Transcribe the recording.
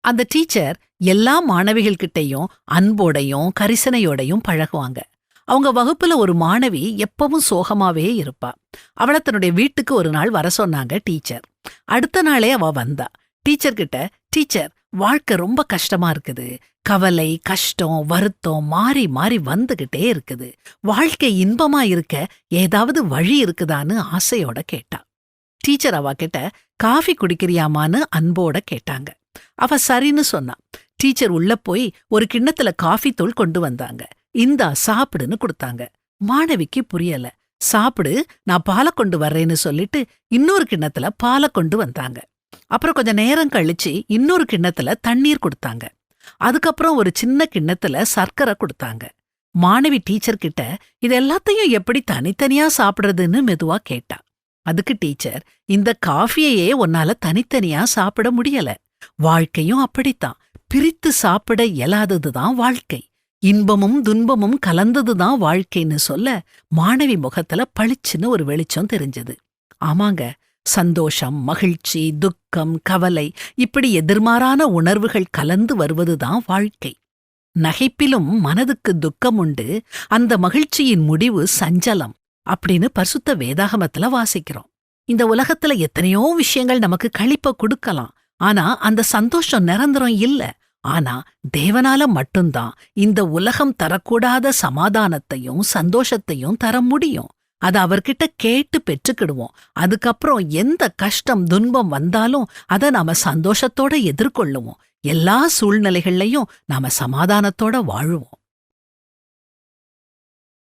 அந்த டீச்சர் எல்லா மாணவிகள் கிட்டயும் அன்போடையும் கரிசனையோடையும் பழகுவாங்க. அவங்க வகுப்புல ஒரு மாணவி எப்பவும் சோகமாவே இருப்பா. அவளை தன்னுடைய வீட்டுக்கு ஒரு நாள் வர சொன்னாங்க டீச்சர். அடுத்த நாளே அவ வந்தா. டீச்சர் கிட்ட டீச்சர் வாழ்க்கை ரொம்ப கஷ்டமா இருக்குது. கவலை கஷ்டம் வருத்தம் மாறி மாறி வந்துகிட்டே இருக்குது. வாழ்க்கை இன்பமா இருக்க ஏதாவது வழி இருக்குதான்னு ஆசையோட கேட்டா. டீச்சர் அவ கிட்ட காஃபி குடிக்கிறியாமான்னு அன்போட கேட்டாங்க. அவ சரின்னு சொன்னான் டீச்சர் உள்ள போய் ஒரு கிண்ணத்துல காஃபி தூள் கொண்டு வந்தாங்க. இந்தா சாப்பிடுன்னு கொடுத்தாங்க. மாணவிக்கு புரியல. சாப்பிடு நான் பாலை கொண்டு வர்றேன்னு சொல்லிட்டு இன்னொரு கிண்ணத்துல பாலை கொண்டு வந்தாங்க. அப்புறம் கொஞ்ச நேரம் கழிச்சு இன்னொரு கிண்ணத்துல தண்ணீர் கொடுத்தாங்க. அதுக்கப்புறம் ஒரு சின்ன கிண்ணத்துல சர்க்கரை கொடுத்தாங்க. மாணவி டீச்சர் கிட்ட இது எல்லாத்தையும் எப்படி தனித்தனியா சாப்பிடுறதுன்னு மெதுவா கேட்டா. அதுக்கு டீச்சர் இந்த காஃபியையே உன்னால தனித்தனியா சாப்பிட முடியல. வாழ்க்கையும் அப்படித்தான். பிரித்து சாப்பிட இயலாததுதான் வாழ்க்கை. இன்பமும் துன்பமும் கலந்ததுதான் வாழ்க்கைன்னு சொல்ல மாணவி முகத்துல பளிச்சுன்னு ஒரு வெளிச்சம் தெரிஞ்சது. ஆமாங்க சந்தோஷம் மகிழ்ச்சி துக்கம் கவலை இப்படி எதிர்மாறான உணர்வுகள் கலந்து வருவதுதான் வாழ்க்கை. நகைப்பிலும் மனதுக்கு துக்கம் உண்டு அந்த மகிழ்ச்சியின் முடிவு சஞ்சலம் அப்படின்னு பரிசுத்த வேதாகமத்துல வாசிக்கிறோம். இந்த உலகத்துல எத்தனையோ விஷயங்கள் நமக்கு களிப்ப கொடுக்கலாம். ஆனா அந்த சந்தோஷம் நிரந்தரம் இல்ல. ஆனா தேவனால மட்டும்தான் இந்த உலகம் தரக்கூடாத சமாதானத்தையும் சந்தோஷத்தையும் தர முடியும். அத அவர்கிட்ட கேட்டு பெற்றுக்கிடுவோம். அதுக்கப்புறம் எந்த கஷ்டம் துன்பம் வந்தாலும் அத நாம சந்தோஷத்தோட எதிர்கொள்ளுவோம். எல்லா சூழ்நிலைகள்லயும் நாம சமாதானத்தோட வாழுவோம்.